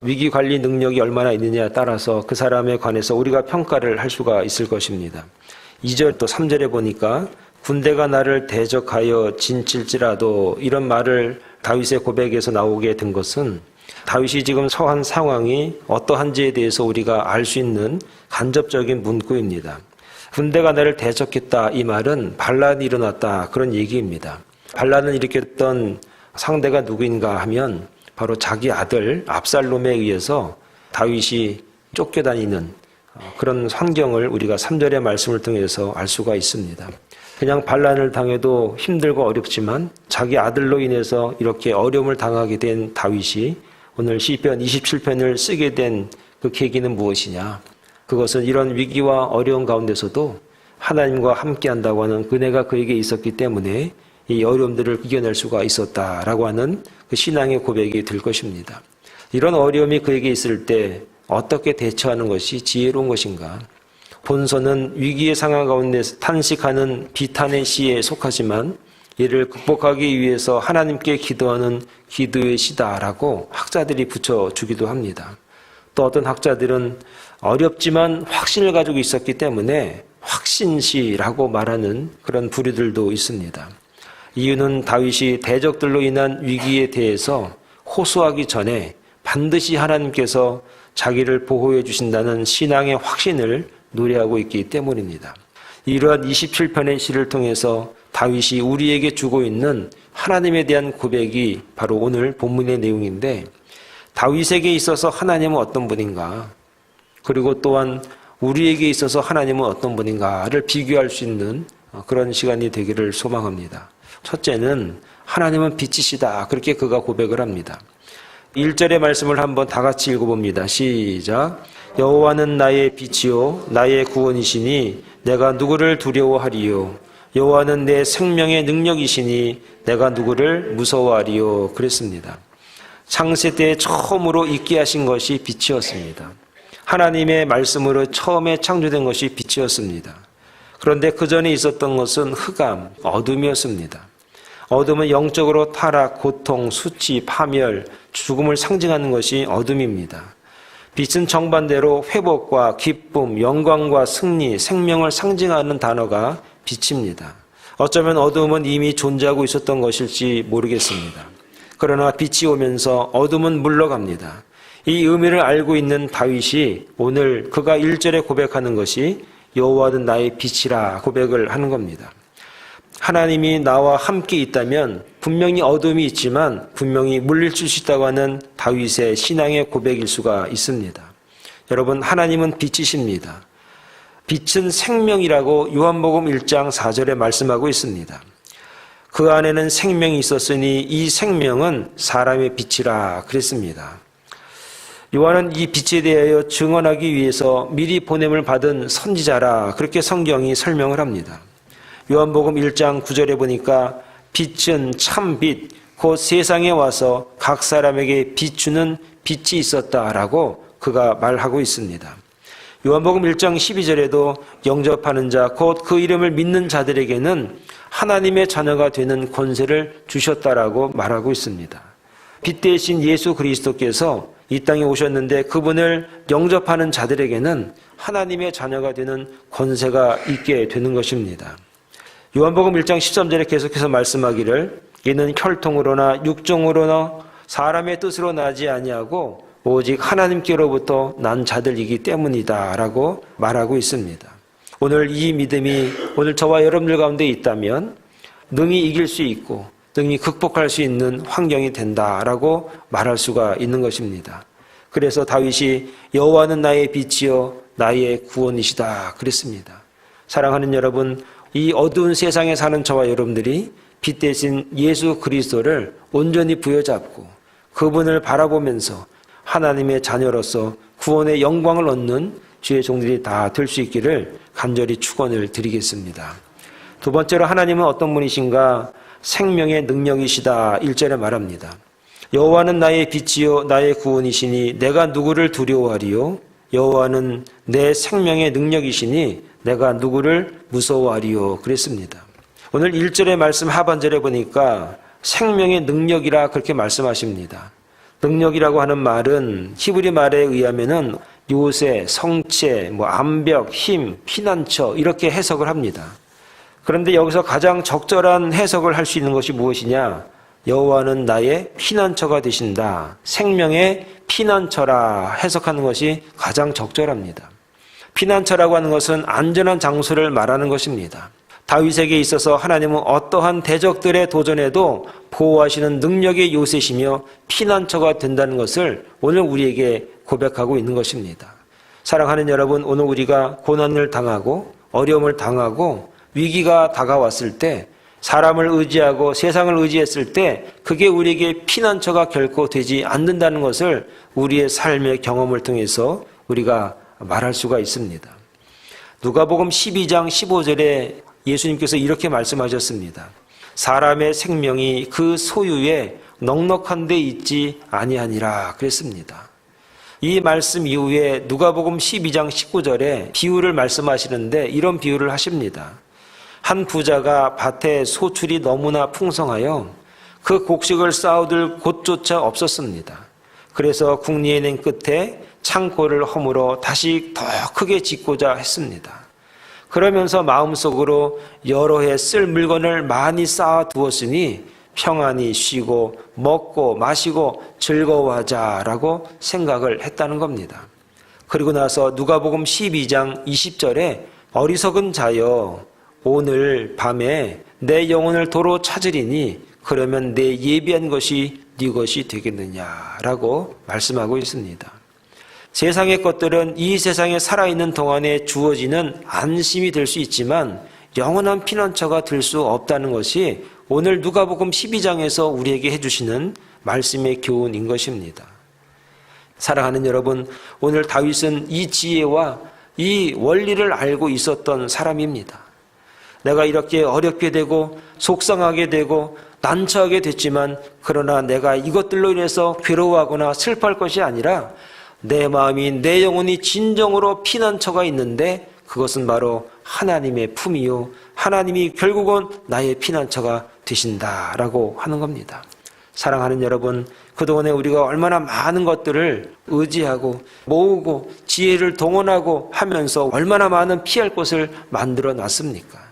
위기 관리 능력이 얼마나 있느냐에 따라서 그 사람에 관해서 우리가 평가를 할 수가 있을 것입니다. 2절 또 3절에 보니까 군대가 나를 대적하여 진칠지라도 이런 말을 다윗의 고백에서 나오게 된 것은 다윗이 지금 처한 상황이 어떠한지에 대해서 우리가 알 수 있는 간접적인 문구입니다. 군대가 나를 대적했다 이 말은 반란이 일어났다 그런 얘기입니다. 반란을 일으켰던 상대가 누구인가 하면 바로 자기 아들 압살롬에 의해서 다윗이 쫓겨다니는 그런 환경을 우리가 3절의 말씀을 통해서 알 수가 있습니다. 그냥 반란을 당해도 힘들고 어렵지만 자기 아들로 인해서 이렇게 어려움을 당하게 된 다윗이 오늘 시편 27편을 쓰게 된 그 계기는 무엇이냐? 그것은 이런 위기와 어려운 가운데서도 하나님과 함께 한다고 하는 그네가 그에게 있었기 때문에 이 어려움들을 이겨낼 수가 있었다라고 하는 그 신앙의 고백이 될 것입니다. 이런 어려움이 그에게 있을 때 어떻게 대처하는 것이 지혜로운 것인가? 본서는 위기의 상황 가운데 탄식하는 비탄의 시에 속하지만 이를 극복하기 위해서 하나님께 기도하는 기도의 시다라고 학자들이 붙여주기도 합니다. 또 어떤 학자들은 어렵지만 확신을 가지고 있었기 때문에 확신시라고 말하는 그런 부류들도 있습니다. 이유는 다윗이 대적들로 인한 위기에 대해서 호소하기 전에 반드시 하나님께서 자기를 보호해 주신다는 신앙의 확신을 노래하고 있기 때문입니다. 이러한 27편의 시를 통해서 다윗이 우리에게 주고 있는 하나님에 대한 고백이 바로 오늘 본문의 내용인데 다윗에게 있어서 하나님은 어떤 분인가? 그리고 또한 우리에게 있어서 하나님은 어떤 분인가를 비교할 수 있는 그런 시간이 되기를 소망합니다. 첫째는 하나님은 빛이시다. 그렇게 그가 고백을 합니다. 1절의 말씀을 한번 다 같이 읽어봅니다. 시작. 여호와는 나의 빛이요 나의 구원이시니 내가 누구를 두려워하리요 여호와는 내 생명의 능력이시니 내가 누구를 무서워하리요 그랬습니다. 창세 때 처음으로 있게 하신 것이 빛이었습니다. 하나님의 말씀으로 처음에 창조된 것이 빛이었습니다. 그런데 그 전에 있었던 것은 흑암, 어둠이었습니다. 어둠은 영적으로 타락, 고통, 수치, 파멸, 죽음을 상징하는 것이 어둠입니다. 빛은 정반대로 회복과 기쁨, 영광과 승리, 생명을 상징하는 단어가 빛입니다. 어쩌면 어둠은 이미 존재하고 있었던 것일지 모르겠습니다. 그러나 빛이 오면서 어둠은 물러갑니다. 이 의미를 알고 있는 다윗이 오늘 그가 1절에 고백하는 것이 여호와는 나의 빛이라 고백을 하는 겁니다. 하나님이 나와 함께 있다면 분명히 어둠이 있지만 분명히 물리칠 수 있다고 하는 다윗의 신앙의 고백일 수가 있습니다. 여러분 하나님은 빛이십니다. 빛은 생명이라고 요한복음 1장 4절에 말씀하고 있습니다. 그 안에는 생명이 있었으니 이 생명은 사람의 빛이라 그랬습니다. 요한은 이 빛에 대하여 증언하기 위해서 미리 보냄을 받은 선지자라 그렇게 성경이 설명을 합니다. 요한복음 1장 9절에 보니까 빛은 참 빛, 곧 세상에 와서 각 사람에게 비추는 빛이 있었다라고 그가 말하고 있습니다. 요한복음 1장 12절에도 영접하는 자, 곧 그 이름을 믿는 자들에게는 하나님의 자녀가 되는 권세를 주셨다라고 말하고 있습니다. 빛 대신 예수 그리스도께서 이 땅에 오셨는데 그분을 영접하는 자들에게는 하나님의 자녀가 되는 권세가 있게 되는 것입니다. 요한복음 1장 13절에 계속해서 말씀하기를 이는 혈통으로나 육종으로나 사람의 뜻으로 나지 아니하고 오직 하나님께로부터 난 자들이기 때문이다라고 말하고 있습니다. 오늘 이 믿음이 오늘 저와 여러분들 가운데 있다면 능히 이길 수 있고 능히 극복할 수 있는 환경이 된다라고 말할 수가 있는 것입니다. 그래서 다윗이 여호와는 나의 빛이요 나의 구원이시다 그랬습니다. 사랑하는 여러분, 이 어두운 세상에 사는 저와 여러분들이 빛 대신 예수 그리스도를 온전히 부여잡고 그분을 바라보면서 하나님의 자녀로서 구원의 영광을 얻는 주의 종들이 다 될 수 있기를 간절히 축원을 드리겠습니다. 두 번째로 하나님은 어떤 분이신가? 생명의 능력이시다. 1절에 말합니다. 여호와는 나의 빛이요 나의 구원이시니 내가 누구를 두려워하리요? 여호와는 내 생명의 능력이시니 내가 누구를 무서워하리요? 그랬습니다. 오늘 1절의 말씀 하반절에 보니까 생명의 능력이라 그렇게 말씀하십니다. 능력이라고 하는 말은 히브리 말에 의하면은 요새, 성체, 뭐 암벽, 힘, 피난처 이렇게 해석을 합니다. 그런데 여기서 가장 적절한 해석을 할 수 있는 것이 무엇이냐? 여호와는 나의 피난처가 되신다. 생명의 피난처라 해석하는 것이 가장 적절합니다. 피난처라고 하는 것은 안전한 장소를 말하는 것입니다. 다윗에게 있어서 하나님은 어떠한 대적들의 도전에도 보호하시는 능력의 요새시며 피난처가 된다는 것을 오늘 우리에게 고백하고 있는 것입니다. 사랑하는 여러분, 오늘 우리가 고난을 당하고 어려움을 당하고 위기가 다가왔을 때 사람을 의지하고 세상을 의지했을 때 그게 우리에게 피난처가 결코 되지 않는다는 것을 우리의 삶의 경험을 통해서 우리가 말할 수가 있습니다. 누가복음 12장 15절에 예수님께서 이렇게 말씀하셨습니다. 사람의 생명이 그 소유에 넉넉한 데 있지 아니하니라 그랬습니다. 이 말씀 이후에 누가복음 12장 19절에 비유를 말씀하시는데 이런 비유를 하십니다. 한 부자가 밭에 소출이 너무나 풍성하여 그 곡식을 쌓아둘 곳조차 없었습니다. 그래서 궁리에 낸 끝에 창고를 허물어 다시 더 크게 짓고자 했습니다. 그러면서 마음속으로 여러 해 쓸 물건을 많이 쌓아 두었으니 평안히 쉬고 먹고 마시고 즐거워하자라고 생각을 했다는 겁니다. 그리고 나서 누가복음 12장 20절에 어리석은 자여 오늘 밤에 내 영혼을 도로 찾으리니 그러면 내 예비한 것이 네 것이 되겠느냐라고 말씀하고 있습니다. 세상의 것들은 이 세상에 살아있는 동안에 주어지는 안심이 될 수 있지만 영원한 피난처가 될 수 없다는 것이 오늘 누가복음 12장에서 우리에게 해주시는 말씀의 교훈인 것입니다. 사랑하는 여러분, 오늘 다윗은 이 지혜와 이 원리를 알고 있었던 사람입니다. 내가 이렇게 어렵게 되고 속상하게 되고 난처하게 됐지만 그러나 내가 이것들로 인해서 괴로워하거나 슬퍼할 것이 아니라 내 마음이 내 영혼이 진정으로 피난처가 있는데 그것은 바로 하나님의 품이요 하나님이 결국은 나의 피난처가 되신다라고 하는 겁니다. 사랑하는 여러분, 그동안에 우리가 얼마나 많은 것들을 의지하고 모으고 지혜를 동원하고 하면서 얼마나 많은 피할 곳을 만들어 놨습니까?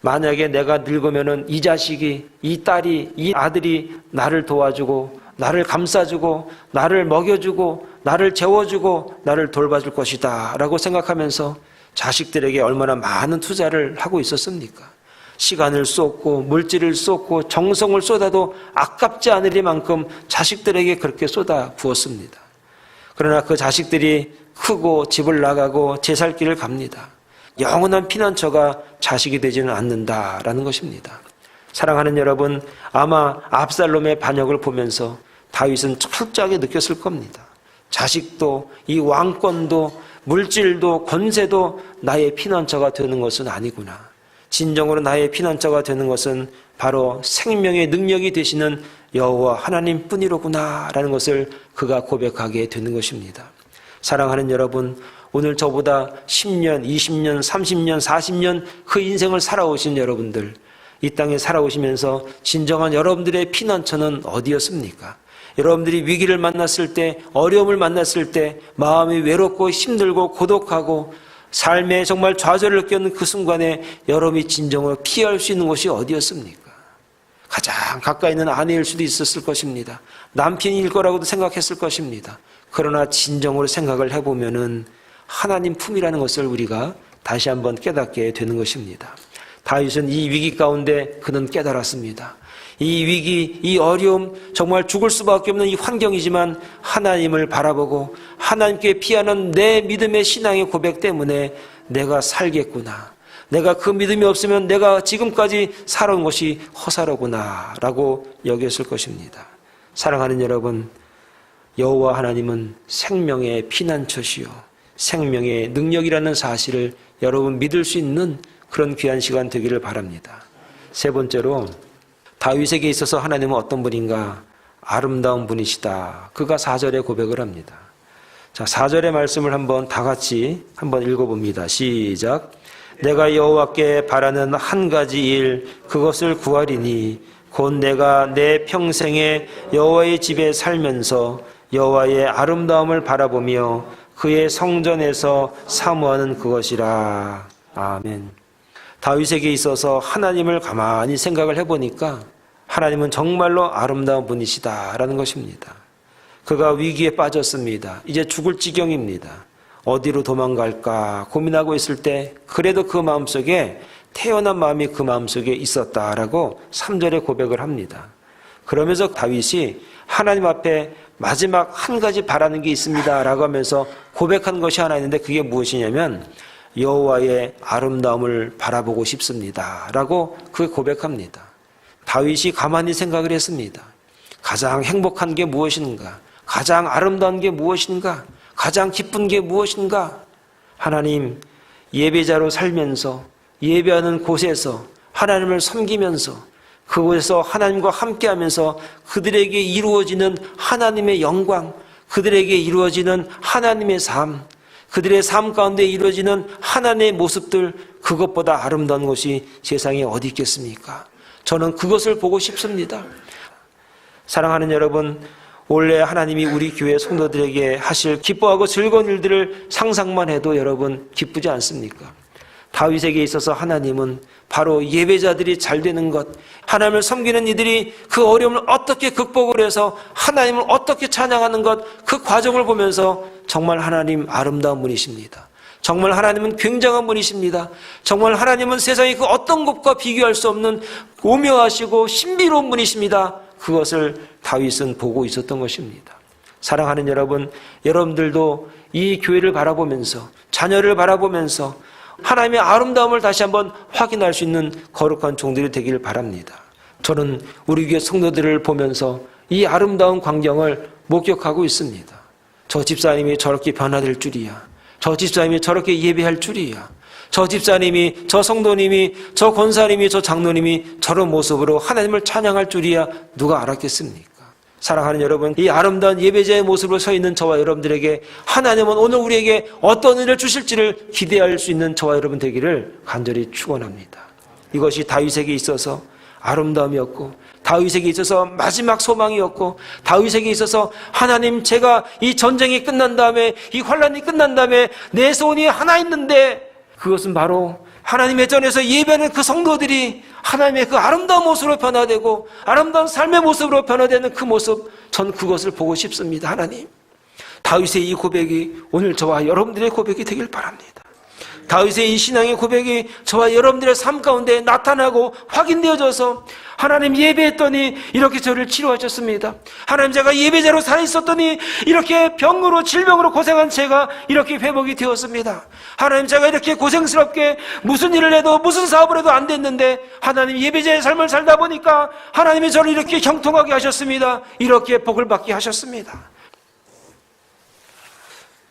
만약에 내가 늙으면은 이 자식이, 이 딸이, 이 아들이 나를 도와주고, 나를 감싸주고, 나를 먹여주고, 나를 재워주고, 나를 돌봐줄 것이다. 라고 생각하면서 자식들에게 얼마나 많은 투자를 하고 있었습니까? 시간을 쏟고, 물질을 쏟고, 정성을 쏟아도 아깝지 않으리만큼 자식들에게 그렇게 쏟아 부었습니다. 그러나 그 자식들이 크고 집을 나가고 제 살 길을 갑니다. 영원한 피난처가 자식이 되지는 않는다라는 것입니다. 사랑하는 여러분, 아마 압살롬의 반역을 보면서 다윗은 철저하게 느꼈을 겁니다. 자식도 이 왕권도 물질도 권세도 나의 피난처가 되는 것은 아니구나. 진정으로 나의 피난처가 되는 것은 바로 생명의 능력이 되시는 여호와 하나님뿐이로구나라는 것을 그가 고백하게 되는 것입니다. 사랑하는 여러분, 오늘 저보다 10년, 20년, 30년, 40년 그 인생을 살아오신 여러분들, 이 땅에 살아오시면서 진정한 여러분들의 피난처는 어디였습니까? 여러분들이 위기를 만났을 때, 어려움을 만났을 때, 마음이 외롭고 힘들고 고독하고 삶에 정말 좌절을 느끼는 그 순간에 여러분이 진정으로 피할 수 있는 곳이 어디였습니까? 가장 가까이 있는 아내일 수도 있었을 것입니다. 남편일 거라고도 생각했을 것입니다. 그러나 진정으로 생각을 해보면은 하나님 품이라는 것을 우리가 다시 한번 깨닫게 되는 것입니다. 다윗은 이 위기 가운데 그는 깨달았습니다. 이 위기, 이 어려움, 정말 죽을 수밖에 없는 이 환경이지만 하나님을 바라보고 하나님께 피하는 내 믿음의 신앙의 고백 때문에 내가 살겠구나. 내가 그 믿음이 없으면 내가 지금까지 살아온 것이 허사로구나. 라고 여겼을 것입니다. 사랑하는 여러분, 여호와 하나님은 생명의 피난처시요. 생명의 능력이라는 사실을 여러분 믿을 수 있는 그런 귀한 시간 되기를 바랍니다. 세 번째로 다윗에게 있어서 하나님은 어떤 분인가? 아름다운 분이시다. 그가 4절에 고백을 합니다. 자, 4절의 말씀을 한번 다 같이 한번 읽어 봅니다. 시작. 내가 여호와께 바라는 한 가지 일 그것을 구하리니 곧 내가 내 평생에 여호와의 집에 살면서 여호와의 아름다움을 바라보며 그의 성전에서 사모하는 그것이라. 아멘. 다윗에게 있어서 하나님을 가만히 생각을 해보니까 하나님은 정말로 아름다운 분이시다라는 것입니다. 그가 위기에 빠졌습니다. 이제 죽을 지경입니다. 어디로 도망갈까 고민하고 있을 때 그래도 그 마음속에 태어난 마음이 그 마음속에 있었다라고 3절에 고백을 합니다. 그러면서 다윗이 하나님 앞에 마지막 한 가지 바라는 게 있습니다라고 하면서 고백한 것이 하나 있는데 그게 무엇이냐면 여호와의 아름다움을 바라보고 싶습니다라고 그 고백합니다. 다윗이 가만히 생각을 했습니다. 가장 행복한 게 무엇인가? 가장 아름다운 게 무엇인가? 가장 기쁜 게 무엇인가? 하나님 예배자로 살면서 예배하는 곳에서 하나님을 섬기면서 그곳에서 하나님과 함께하면서 그들에게 이루어지는 하나님의 영광, 그들에게 이루어지는 하나님의 삶, 그들의 삶 가운데 이루어지는 하나님의 모습들 그것보다 아름다운 것이 세상에 어디 있겠습니까? 저는 그것을 보고 싶습니다. 사랑하는 여러분, 원래 하나님이 우리 교회 성도들에게 하실 기뻐하고 즐거운 일들을 상상만 해도 여러분 기쁘지 않습니까? 다윗에게 있어서 하나님은 바로 예배자들이 잘 되는 것, 하나님을 섬기는 이들이 그 어려움을 어떻게 극복을 해서 하나님을 어떻게 찬양하는 것, 그 과정을 보면서 정말 하나님 아름다운 분이십니다. 정말 하나님은 굉장한 분이십니다. 정말 하나님은 세상의 그 어떤 것과 비교할 수 없는 오묘하시고 신비로운 분이십니다. 그것을 다윗은 보고 있었던 것입니다. 사랑하는 여러분, 여러분들도 이 교회를 바라보면서 자녀를 바라보면서 하나님의 아름다움을 다시 한번 확인할 수 있는 거룩한 종들이 되기를 바랍니다. 저는 우리 교회 성도들을 보면서 이 아름다운 광경을 목격하고 있습니다. 저 집사님이 저렇게 변화될 줄이야. 저 집사님이 저렇게 예배할 줄이야. 저 집사님이, 저 성도님이, 저 권사님이, 저 장로님이 저런 모습으로 하나님을 찬양할 줄이야. 누가 알았겠습니까? 사랑하는 여러분, 이 아름다운 예배자의 모습으로 서 있는 저와 여러분들에게 하나님은 오늘 우리에게 어떤 은혜를 주실지를 기대할 수 있는 저와 여러분 되기를 간절히 축원합니다. 이것이 다윗에게 있어서 아름다움이었고 다윗에게 있어서 마지막 소망이었고 다윗에게 있어서 하나님 제가 이 전쟁이 끝난 다음에 이 환란이 끝난 다음에 내 소원이 하나 있는데 그것은 바로 하나님의 전에서 예배하는 그 성도들이 하나님의 그 아름다운 모습으로 변화되고 아름다운 삶의 모습으로 변화되는 그 모습 전 그것을 보고 싶습니다 하나님. 다윗의 이 고백이 오늘 저와 여러분들의 고백이 되길 바랍니다 다윗의 이 신앙의 고백이 저와 여러분들의 삶 가운데 나타나고 확인되어져서 하나님 예배했더니 이렇게 저를 치료하셨습니다. 하나님 제가 예배자로 살아 있었더니 이렇게 병으로 질병으로 고생한 제가 이렇게 회복이 되었습니다. 하나님 제가 이렇게 고생스럽게 무슨 일을 해도 무슨 사업을 해도 안 됐는데 하나님 예배자의 삶을 살다 보니까 하나님이 저를 이렇게 형통하게 하셨습니다. 이렇게 복을 받게 하셨습니다.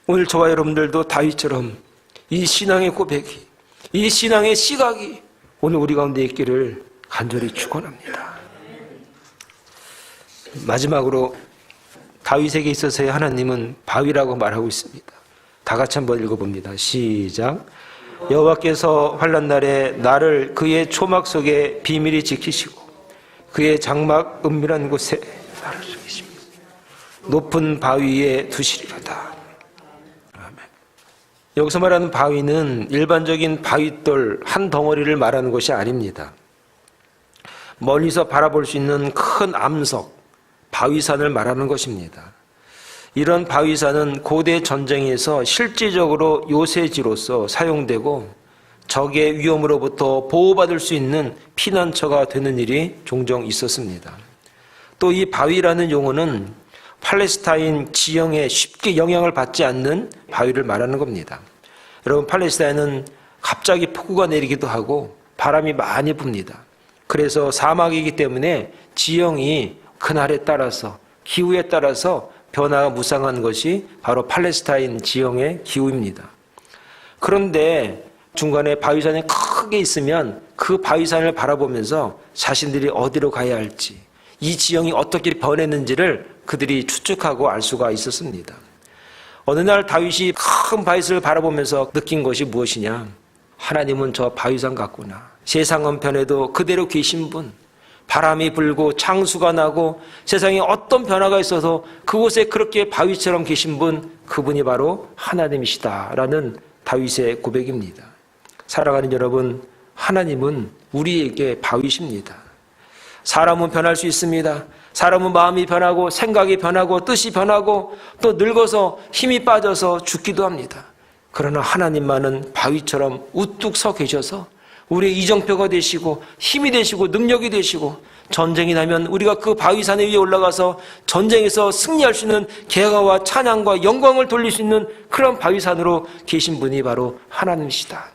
오늘 저와 여러분들도 다윗처럼 이 신앙의 고백이, 이 신앙의 시각이 오늘 우리 가운데 있기를 간절히 축원합니다. 마지막으로 다윗에게 있어서의 하나님은 바위라고 말하고 있습니다. 다 같이 한번 읽어봅니다. 시작. 여호와께서 환란 날에 나를 그의 초막 속에 비밀히 지키시고 그의 장막 은밀한 곳에 나를 숨기십니다. 높은 바위에 두시리로다. 여기서 말하는 바위는 일반적인 바위돌 한 덩어리를 말하는 것이 아닙니다. 멀리서 바라볼 수 있는 큰 암석, 바위산을 말하는 것입니다. 이런 바위산은 고대 전쟁에서 실질적으로 요새지로서 사용되고 적의 위험으로부터 보호받을 수 있는 피난처가 되는 일이 종종 있었습니다. 또 이 바위라는 용어는 팔레스타인 지형에 쉽게 영향을 받지 않는 바위를 말하는 겁니다. 여러분 팔레스타인은 갑자기 폭우가 내리기도 하고 바람이 많이 붑니다. 그래서 사막이기 때문에 지형이 그날에 따라서 기후에 따라서 변화가 무쌍한 것이 바로 팔레스타인 지형의 기후입니다. 그런데 중간에 바위산이 크게 있으면 그 바위산을 바라보면서 자신들이 어디로 가야 할지 이 지형이 어떻게 변했는지를 그들이 추측하고 알 수가 있었습니다. 어느 날 다윗이 큰 바위를 바라보면서 느낀 것이 무엇이냐? 하나님은 저 바위산 같구나. 세상 한편에도 그대로 계신 분, 바람이 불고 창수가 나고 세상에 어떤 변화가 있어서 그곳에 그렇게 바위처럼 계신 분 그분이 바로 하나님이시다라는 다윗의 고백입니다. 살아가는 여러분 하나님은 우리에게 바위십니다. 사람은 변할 수 있습니다. 사람은 마음이 변하고 생각이 변하고 뜻이 변하고 또 늙어서 힘이 빠져서 죽기도 합니다. 그러나 하나님만은 바위처럼 우뚝 서 계셔서 우리의 이정표가 되시고 힘이 되시고 능력이 되시고 전쟁이 나면 우리가 그 바위산 위에 올라가서 전쟁에서 승리할 수 있는 계가와 찬양과 영광을 돌릴 수 있는 그런 바위산으로 계신 분이 바로 하나님이시다.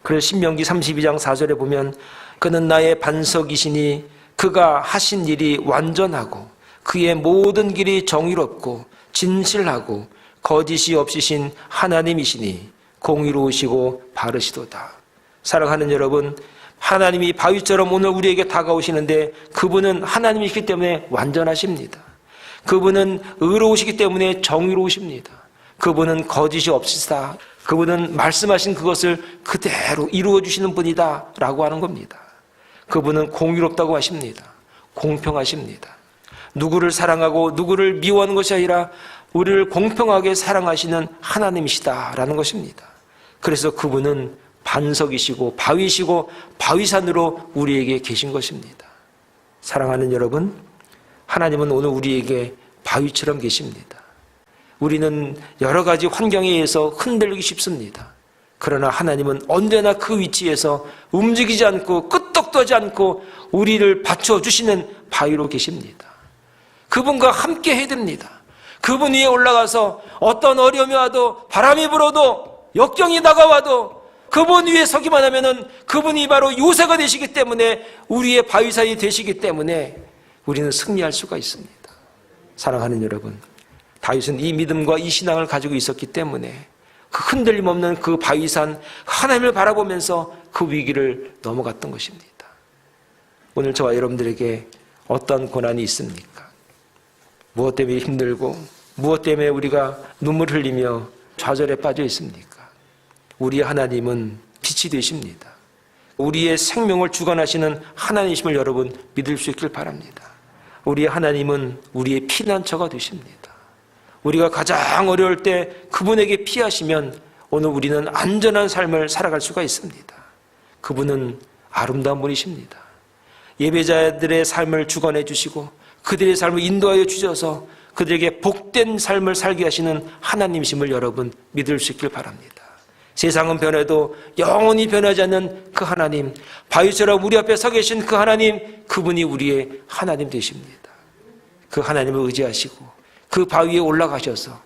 그래서 신명기 32장 4절에 보면 그는 나의 반석이시니 그가 하신 일이 완전하고 그의 모든 길이 정의롭고 진실하고 거짓이 없으신 하나님이시니 공의로우시고 바르시도다. 사랑하는 여러분, 하나님이 바위처럼 오늘 우리에게 다가오시는데 그분은 하나님이시기 때문에 완전하십니다. 그분은 의로우시기 때문에 정의로우십니다. 그분은 거짓이 없으시다. 그분은 말씀하신 그것을 그대로 이루어 주시는 분이다. 라고 하는 겁니다. 그분은 공의롭다고 하십니다. 공평하십니다. 누구를 사랑하고 누구를 미워하는 것이 아니라 우리를 공평하게 사랑하시는 하나님이시다라는 것입니다. 그래서 그분은 반석이시고 바위시고 바위산으로 우리에게 계신 것입니다. 사랑하는 여러분, 하나님은 오늘 우리에게 바위처럼 계십니다. 우리는 여러 가지 환경에 의해서 흔들리기 쉽습니다. 그러나 하나님은 언제나 그 위치에서 움직이지 않고 끄떡도 하지 않고 우리를 받쳐 주시는 바위로 계십니다. 그분과 함께 해야 됩니다. 그분 위에 올라가서 어떤 어려움이 와도 바람이 불어도 역경이 다가와도 그분 위에 서기만 하면은 그분이 바로 요새가 되시기 때문에 우리의 바위산이 되시기 때문에 우리는 승리할 수가 있습니다. 사랑하는 여러분, 다윗은 이 믿음과 이 신앙을 가지고 있었기 때문에 그 흔들림 없는 그 바위산 하나님을 바라보면서 그 위기를 넘어갔던 것입니다. 오늘 저와 여러분들에게 어떤 고난이 있습니까? 무엇 때문에 힘들고 무엇 때문에 우리가 눈물 흘리며 좌절에 빠져 있습니까? 우리 하나님은 빛이 되십니다. 우리의 생명을 주관하시는 하나님이심을 여러분 믿을 수 있길 바랍니다. 우리의 하나님은 우리의 피난처가 되십니다. 우리가 가장 어려울 때 그분에게 피하시면 오늘 우리는 안전한 삶을 살아갈 수가 있습니다. 그분은 아름다운 분이십니다. 예배자들의 삶을 주관해 주시고 그들의 삶을 인도하여 주셔서 그들에게 복된 삶을 살게 하시는 하나님이심을 여러분 믿을 수 있길 바랍니다. 세상은 변해도 영원히 변하지 않는 그 하나님, 바위처럼 우리 앞에 서 계신 그 하나님, 그분이 우리의 하나님 되십니다. 그 하나님을 의지하시고 그 바위에 올라가셔서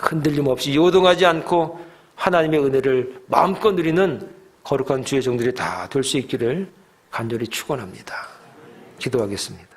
흔들림 없이 요동하지 않고 하나님의 은혜를 마음껏 누리는 거룩한 주의 종들이 다 될 수 있기를 간절히 축원합니다. 기도하겠습니다.